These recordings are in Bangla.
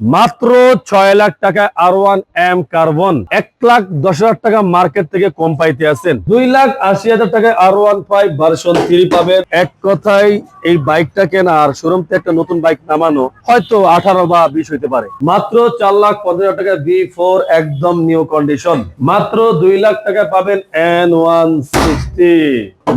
মাত্র ছয় লাখ টাকায় আর ওয়ান এম কার্বন এক লাখ দশ হাজার টাকা মার্কেট থেকে কম পাইতে আছেন। দুই লাখ আশি হাজার টাকায় R one five version three পাবেন। এক কথায়, এই বাইকটা কেনা আর শোরুম থেকে একটা নতুন বাইক নামানো হয়তো আঠারো বা বিশ হইতে পারে। মাত্র চার লাখ পঞ্চাশ হাজার টাকা বি ফোর একদম নিউ কন্ডিশন মাত্র দুই লাখ টাকা পাবেন এন ওয়ান সিক্সটি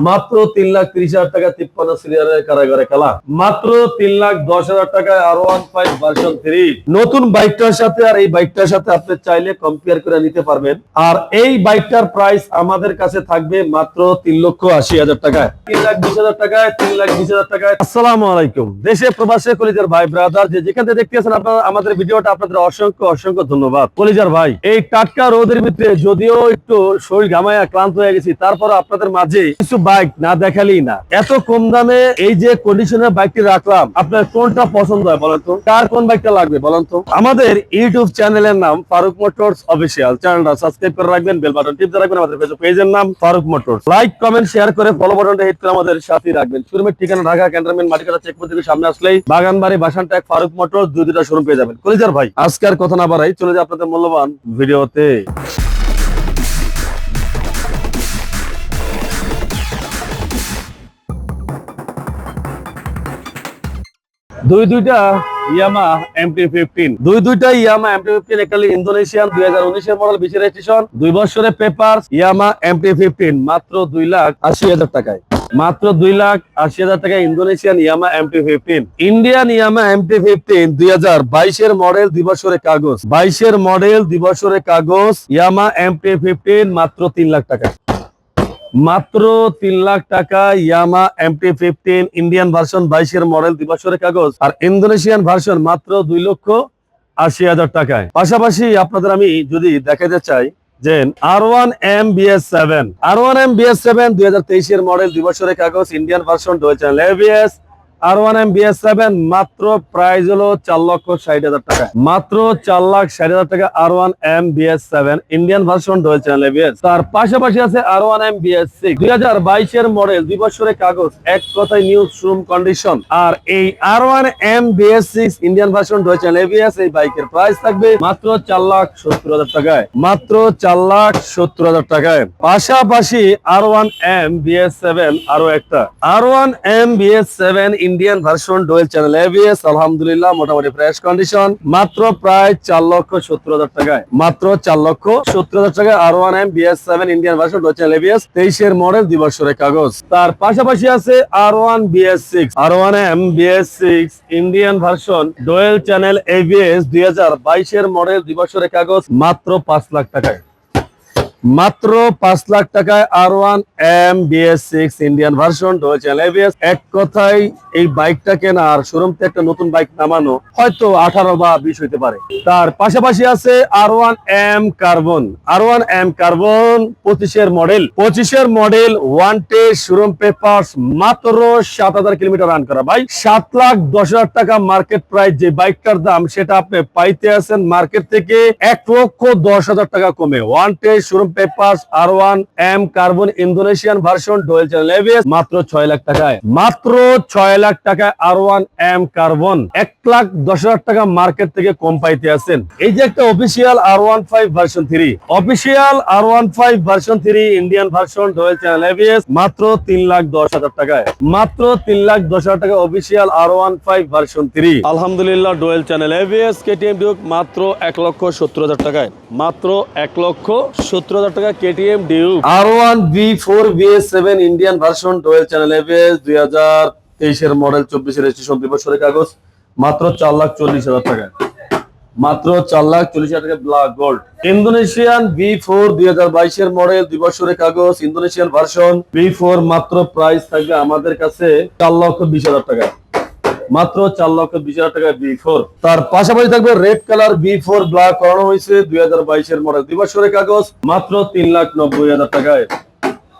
মাত্র তিন লাখ ত্রিশ হাজার টাকা তিপ্পান্ন সিরিয়ালের কারাগারে খেলা। মাত্র তিন লাখ দশ হাজার টাকায় R one five version three নতুন বাইকটার সাথে আর এই বাইকটার সাথে আপনি চাইলে কম্পেয়ার করে নিতে পারবেন। আর এই বাইকটার প্রাইস আমাদের কাছে থাকবে মাত্র তিন লক্ষ আশি হাজার টাকায়। তিন লাখ বিশ হাজার টাকায়, তিন লাখ বিশ হাজার টাকায়। আসসালামু আলাইকুম। দেশে প্রবাসে কলিজার ভাই ব্রাদার যে যেখান থেকে দেখতেছেন আপনারা, আমাদের ভিডিওটা আপনাদের অসংখ্য অসংখ্য ধন্যবাদ। কলিজার ভাই, এই টাটকা রোদের ভিতরে যদিও একটু শরীর ঘামায়া ক্লান্ত হয়ে গেছি তারপর আপনাদের মাঝে কিছু বাইক না দেখালেই না। এত কম দামে এই যে কন্ডিশনের বাইকটি রাখলাম, আপনার কোনটা পছন্দ হয় বলেন তো? কার কোন বাইকটা লাগবে বলেন তো আমাদের ইউটিউব চ্যানেলের নাম ফারুক মোটরস অফিসিয়াল চ্যানেলটা সাবস্ক্রাইব করে রাখবেন বেল বাটন টিপতে রাখবেন, আমাদের ফেসবুক পেজের নাম Faruk motors. Like comment share করে ফলো বাটনটা হিট করে আমাদের সাথে রাখবেন। শোরুমের ঠিকানা ঢাকা, ক্যান্টনমেন্ট, মাটিকাটা চেক থেকে সামনে আসলেই বাগানবাড়ি বাসানটাক ফারুক মোটরস, দুই দুটা শোরুম পেয়ে যাবেন। কলিজার ভাই, আজকে আর কথা না বাড়াই, চলে যায় আপনাদের মূল্যবান ভিডিওতে। দুই দুইটা ইয়ামা এমটি ফিফটিন দুই দুইটা ইয়ামা এমটি ফিফটিন একালি ইন্দোনেশিয়ান, দুই হাজার উনিশের মডেল বিশ রেজিস্ট্রেশন দুই বছরের পেপার ইয়ামা এমটি ফিফটিন মাত্র দুই লাখ আশি হাজার টাকায়। মাত্র দুই লাখ আশি হাজার টাকা Indonesian Yamaha MT fifteen Indian Yamaha MT fifteen দুই হাজার বাইশের মডেল দুই বছরের কাগজ। বাইশের মডেল দুই বছরের কাগজ, ইয়ামা এমটি ফিফটিন মাত্র তিন লাখ টাকা মাত্র তিন লাখ টাকা Yamaha MT fifteen Indian version বাইশের মডেল দুই কাগজ আর ইন্দোনেশিয়ান ভার্সন মাত্র দুই লক্ষ আশি হাজার টাকায়। পাশাপাশি আপনাদের আমি যদি দেখাতে চাই যে R one M BS seven. R one M BS seven দুই হাজার তেইশের মডেল দুই কাগজ Indian version dual channel ABS R one M BS seven মাত্র প্রাইস হলো চার লক্ষ ষাট হাজার টাকা। মাত্র চার লাখ ষাট হাজার টাকা R one M BS seven Indian version ABS তার পাশাপাশি আছে R one M BS six দুই হাজার বাইশের মডেল দুই বছরের কাগজ, এক কথায় নিউ শোরুম কন্ডিশন আর এই R one M BS six Indian version channel ABS এই বাইকের প্রাইস থাকবে মাত্র চার লাখ সত্তর হাজার টাকায়। মাত্র চার লাখ সত্তর হাজার টাকায়। পাশাপাশি R one M BS seven আরও একটা। R one M BS seven Indian version dual channel ABS আলহামদুলিল্লাহ মোটামুটি ফ্রেশ কন্ডিশন মাত্র প্রায় চার লক্ষ সত্তর হাজার টাকায়। মাত্র চার লক্ষ সত্তর হাজার টাকায় R one M BS seven Indian version dual channel ABS তেইশের মডেল দুই কাগজ। তার পাশাপাশি আছে R one BS six R one M BS six Indian version dual channel ABS দুই হাজার বাইশের মডেল দুই কাগজ, মাত্র পাঁচ লাখ টাকায়। মাত্র পাঁচ লাখ টাকায় R one M BS six Indian version এক কথায়, এই বাইকটা কেনা আর শোরুম থেকে একটা নতুন বাইক নামানো হয়তো আঠারো বা বিশ হইতে পারে। তার পাশাপাশি আছে R one M carbon R one M carbon পঁচিশের মডেল পঁচিশের model one test showroom paper মাত্র সাত হাজার কিলোমিটার রান করা। ভাই, সাত লাখ দশ হাজার টাকা মার্কেট প্রাইস যে বাইকটার দাম, সেটা আপনি পাইতে আছেন মার্কেট থেকে এক লক্ষ দশ হাজার টাকা কমে। One test showroom paper R one M carbon Indonesian version dual channel মাত্র ছয় লাখ টাকায়। মাত্র ছয় লাখ টাকায় আর ওয়ান এম কার্বন এক লাখ দশ হাজার টাকা মার্কেট থেকে কম পাইতে আছেন। এই যে একটা official R one five version three official R one five version three Indian version dual channel মাত্র তিন লাখ দশ হাজার টাকায়। মাত্র তিন লাখ দশ হাজার টাকা official R one five version three আলহামদুলিল্লাহ dual channel ABS KTM Duke মাত্র এক লক্ষ সত্তর হাজার টাকায়। মাত্র এক লক্ষ সত্তর হাজার টাকা KTM Duke R one B four Indian version dual channel দুই হাজার তেইশের মডেল চব্বিশের রেজিস্ট্রেশন কাগজ মাত্র চার লাখ চল্লিশ হাজার টাকায় মাত্র চার লাখ চল্লিশ হাজার টাকা black gold Indonesian B four দুই হাজার বাইশের মডেল দুই বছরের কাগজ ইন্দোনেশিয়ান ভার্সন বি ফোর মাত্র প্রাইস থাকবে আমাদের কাছে চার লক্ষ বিশ হাজার টাকা। মাত্র চার লক্ষ বিশ হাজার টাকা বি ফোর তার পাশাপাশি থাকবে red colour B four black করানো হয়েছে দুই হাজার বাইশের মডেল বছরের কাগজ মাত্র তিন লাখ নব্বই হাজার টাকায়।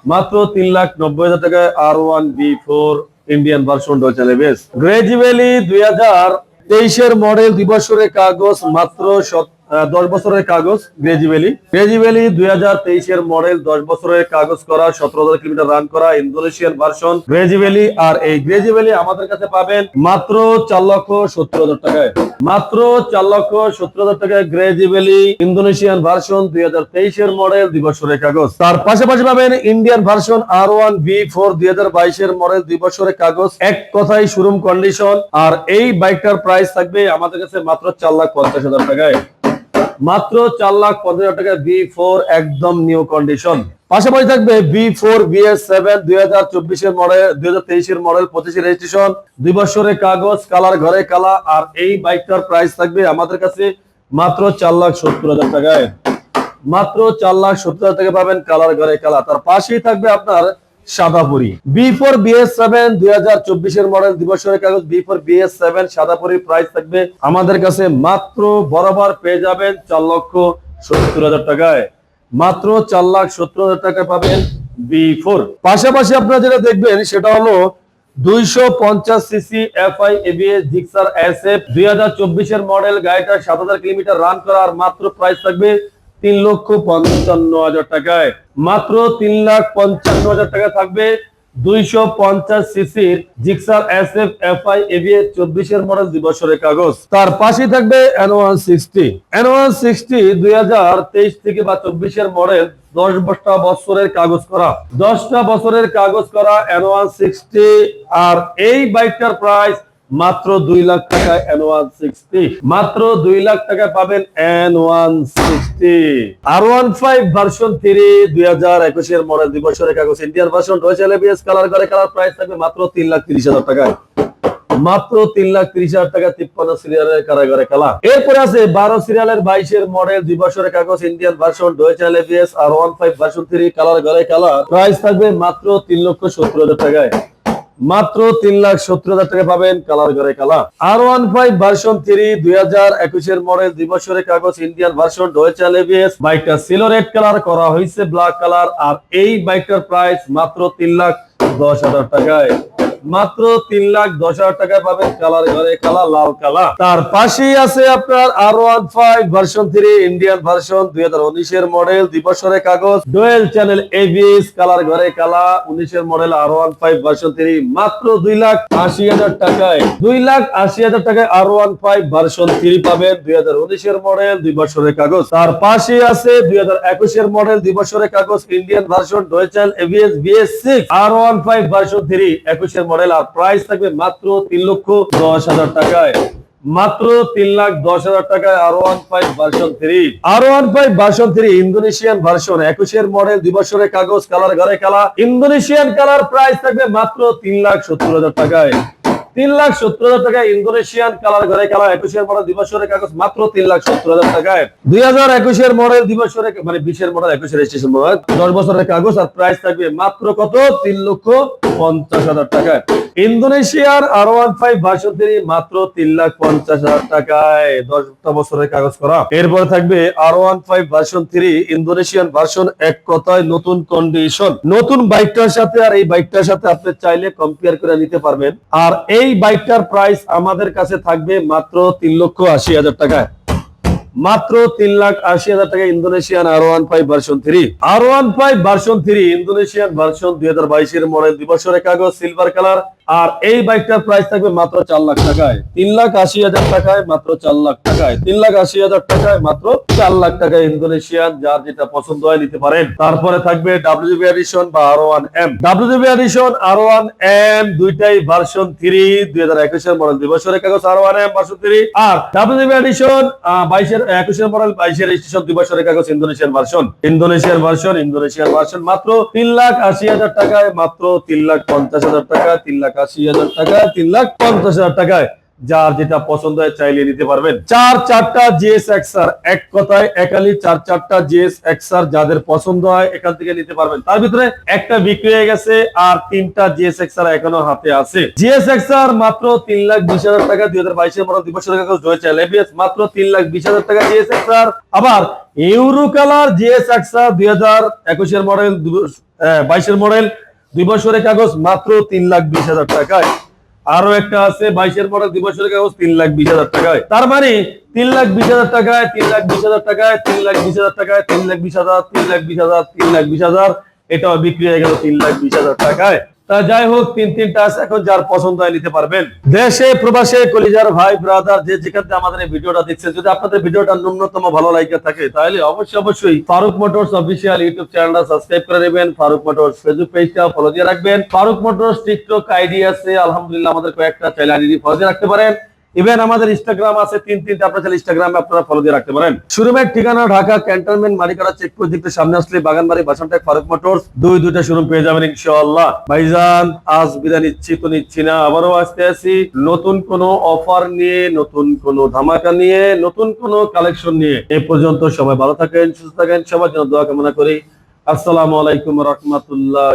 মাত্র তিন লাখ নব্বই হাজার টাকায় R one B four Indian version ডোচালে base gradually দুই হাজার তেইশের মডেল দুই কাগজ মাত্র সত- দশ বছরের কাগজ গ্রেজি ভ্যালি গ্রেজি ভ্যালি দুই হাজার তেইশের মডেল দশ বছরের কাগজ করা, সতেরো হাজার কিলোমিটার রান করা ইন্দোনেশিয়ান ভার্সন গ্রেজি ভ্যালি আর এই গ্রেজি ভ্যালি আমাদের কাছে পাবেন মাত্র চার লক্ষ সত্তর হাজার টাকায়। মাত্র চার লক্ষ সত্তর হাজার টাকায় গ্রেজি ভ্যালি ইন্দোনেশিয়ান ভার্সন দুই হাজার তেইশের মডেল দুই বছরের কাগজ। তার পাশাপাশি পাবেন Indian version R one B four দুই হাজার বাইশের মডেল দুই বছরের কাগজ। এক কথায় শোরুম কন্ডিশন আর এই বাইকটার প্রাইস থাকবে আমাদের কাছে মাত্র চার লাখ পঞ্চাশ হাজার টাকায়। মাত্র চার লাখ পঞ্চাশ হাজার টাকা বি ফোর একদম নিউ কন্ডিশন পাশাপাশি থাকবে বি ফোর বিএস সেভেন দুই হাজার চব্বিশের মডেল দুই হাজার তেইশের মডেল পঁচিশের রেজিস্ট্রেশন দুই বছরের কাগজ, কালার ঘরে কালা আর এই বাইকটার প্রাইস থাকবে আমাদের কাছে মাত্র চার লাখ সত্তর হাজার টাকায়। মাত্র চার লাখ সত্তর হাজার টাকা পাবেন কালার ঘরে কালা তার পাশেই থাকবে আপনার বি ফোর পাশাপাশি আপনারা যেটা দেখবেন, সেটা হলো দুইশো পঞ্চাশ CC FI ABS S F দুই হাজার চব্বিশের মডেল গাড়িটা সাত হাজার কিলোমিটার রান করা আর মাত্র প্রাইস থাকবে তিন লক্ষ পঞ্চান্ন হাজার টাকায়। মাত্র তিন লাখ পঞ্চান্ন হাজার টাকা থাকবে দুইশো পঞ্চাশ সিসির Gixxer S F FI ABS চব্বিশের মডেল কাগজ। তার পাশে থাকবে এন সিক্সটি এনওয়ান সিক্সটি দুই হাজার তেইশ থেকে বা চব্বিশের মডেল দশ দশটা বছরের কাগজ করা। দশটা বছরের কাগজ করা এনওয়ান সিক্সটি আর এই বাইকটার প্রাইস মাত্র দুই লাখ টাকায় এন ওয়ান সিক্সটি মাত্র দুই লাখ টাকা পাবেন N one sixty R one five version three দুই হাজার একুশের মডেল দুই বছরের কাগজ ইন্ডিয়ান ভার্সন রয়েছে এলবিএস কালার করে কালার প্রাইস থাকবে মাত্র তিন লাখ তিরিশ হাজার টাকায়। মাত্র তিন লাখ তিরিশ হাজার টাকা তিপ্পান্ন সিরিয়ালের কারাগারে খেলা এরপরে আছে বারো সিরিয়ালের বাইশের মডেল দুই বছরের কাগজ Indian version ডোয়েচ LBS R one five version three colour ঘরে খেলা প্রাইস থাকবে মাত্র তিন লক্ষ সত্তর হাজার টাকায়। মাত্র তিন লাখ সত্তর হাজার টাকা পাবেন কালার ঘরে colour. R one five version three দুই হাজার একুশের মডেল দুই বছরের কাগজ ইন্ডিয়ান ভার্সন ডোয়েচাল এবিএস বাইকটা সিলো রেড কালার করা হয়েছে ব্ল্যাক কালার আর এই বাইকটার প্রাইস মাত্র তিন লাখ দশ হাজার টাকায়। মাত্র তিন লাখ দশ হাজার টাকায় পাবেন কালার ঘরে কালা লাল কালা তার পাশেই আছে আপনার R one five version three Indian version দুই হাজার উনিশের মডেল দুই বছরের কাগজ ডোয়েল চ্যানেল এবিএস কালার ঘরে কালা উনিশের model R one five version three মাত্র দুই লাখ আশি হাজার টাকায়। দুই লাখ আশি হাজার টাকায় R one five version three পাবেন দুই হাজার উনিশের মডেল দুই বছরের কাগজ। তার পাশে আছে দুই হাজার একুশের মডেল দুই কাগজ Indian version ডোয়েচাল ABS BS six R one five version three একুশের মডেল আর প্রাইস থাকবে মাত্র তিন লক্ষ দশ হাজার টাকায়। মাত্র তিন লাখ দশ হাজার টাকায় R one five version three R one five version three Indonesian version একুশের মডেল দুই বছরের কাগজ কালার ঘরে কালা। ইন্দোনেশিয়ান কালার প্রাইস থাকবে মাত্র তিন লাখ সত্তর হাজার টাকায়। তিন লাখ সত্তর হাজার টাকায় ইন্দোনেশিয়ান কালার ঘরে কালার একুশের মডেল দিবসের কাগজ, মাত্র তিন লাখ সত্তর হাজার টাকায়। দুই হাজার একুশের মডেল দিবসের মানে বিশের মডেল একুশের রেজিস্ট্রেশন দশ বছরের কাগজ আর প্রাইস থাকবে মাত্র কত? তিন লক্ষ পঞ্চাশ হাজার টাকায়। ইন্দোনেশিয়ার আর ওয়ান ফাইভ থ্রি মাত্র তিন লাখ পঞ্চাশ হাজার টাকায়। দশটা বছরের কাগজ করা। এরপরে থাকবে R one five version three Indonesian version এক কথায় নতুন কন্ডিশন নতুন বাইকটার সাথে আর এই বাইকটার সাথে আপনি চাইলে কম্পেয়ার করে নিতে পারবেন। আর এই বাইকটার প্রাইস আমাদের কাছে থাকবে মাত্র তিন লক্ষ আশি হাজার টাকায়। মাত্র তিন লাখ আশি হাজার টাকা Indonesian R one five version three R one five version three Indonesian version দুই হাজার বাইশের মডেল দিবসের কাগজ সিলভার কালার আর এই বাইকটার প্রাইস থাকবে মাত্র চার লাখ টাকায়। তিন লাখ আশি হাজার টাকায় মাত্র চার লাখ টাকায়। তিন লাখ আশি হাজার টাকায় মাত্র চার লাখ টাকায় ইন্দোনেশিয়ান যার যেটা পছন্দ হয় নিতে পারেন। তারপরে থাকবে এডিশন বা one M WB edition R one M দুইটাই ভার্সন থ্রি দুই হাজার একুশের মডেল দিবসের কাগজ R one M version three আর এডিশন বাইশের, একুশের মডেল বাইশের রেজিস্ট্রেশন দুই বছরের কাগজ Indonesian version Indonesian version Indonesian version মাত্র তিন লাখ আশি হাজার টাকায়, মাত্র তিন লাখ পঞ্চাশ হাজার টাকা, তিন লাখ আশি হাজার টাকা, তিন লাখ পঞ্চাশ হাজার টাকায় যার যেটা পছন্দ হয় চাইলে নিতে পারবেন। চার চারটা জিএস এক্সআর এক কথায় একালি চার চারটা জিএস এক্সআর যাদের পছন্দ হয় এখান থেকে নিতে পারবেন। তার ভিতরে একটা বিক্রি হয়ে গেছে আর তিনটা জিএস এক্সআর এখনও হাতে আছে। জিএস এক্সআর মাত্র তিন লাখ বিশ হাজার টাকা, দুই হাজার বাইশের মডেল, দুই বছর কাগজ মাত্র তিন লাখ বিশ হাজার টাকা জিএস এক্সআর আবার ইউরো কালার জিএস এক্সআর দুই হাজার একুশের মডেল বাইশের মডেল দুই বছরের কাগজ মাত্র তিন লাখ বিশ হাজার টাকায়। আরও একটা আছে, বাইশের পরে দুই বছরের কাগজ তিন লাখ বিশ হাজার টাকায়। তার মানে তিন লাখ বিশ হাজার টাকায় তিন লাখ বিশ হাজার টাকায়, তিন লাখ বিশ হাজার টাকায়, তিন লাখ বিশ হাজার, তিন লাখ বিশ হাজার, তিন লাখ বিশ হাজার, এটাও বিক্রি হয়ে গেল তিন লাখ বিশ হাজার টাকায়। তা যাই হোক, তিন তিনটা আছে, এখন যার পছন্দ হয় নিতে পারবেন। দেশে, প্রবাসে, কলিজার ভাই ব্রাদার যে যেখান থেকে আমাদের এই ভিডিওটা দেখছেন, যদি আপনাদের ভিডিওটা ন্যূনতম ভালো লাগে থাকে, তাহলে অবশ্যই অবশ্যই ফারুক মোটরস অফিসিয়াল ইউটিউব চ্যানেলটা সাবস্ক্রাইব করে নেবেন। ফারুক মোটরস ফেসবুক পেজটা ফলো দিয়ে রাখবেন। ফারুক মোটরস টিকটক আইডি আছে, আলহামদুলিল্লাহ আমাদের কয়েকটা চ্যানেল আইডি ফলো দিয়ে রাখতে পারেন। ইভেন আমাদের ইনস্টাগ্রাম আছে, তিন তিনটা আপনার চাইলে ইনস্টাগ্রামে আপনারা ফলো দিয়ে রাখতে পারেন। শোরুমের ঠিকানা ঢাকা, ক্যান্টনমেন্ট মালিকারা চেক পোস্ট দিকতে সামনে আসলে বাগানবাড়ি বাসনটেক ফারুক মোটরস। দুই, দুইটা শোরুম পেয়ে যাবেন ইনশাআল্লাহ। ভাইজান, আজ বিদায় নিচ্ছি, তো নিচ্ছি না, আবারও আসতে আসি। নতুন কোন অফার নিয়ে, নতুন কোন ধামাকা নিয়ে, নতুন কোন কালেকশন নিয়ে। এ পর্যন্ত সবাই ভালো থাকেন, সুস্থ থাকেন, সবার জন্য দোয়া কামনা করি। আসসালামু আলাইকুম রহমতুল্লাহ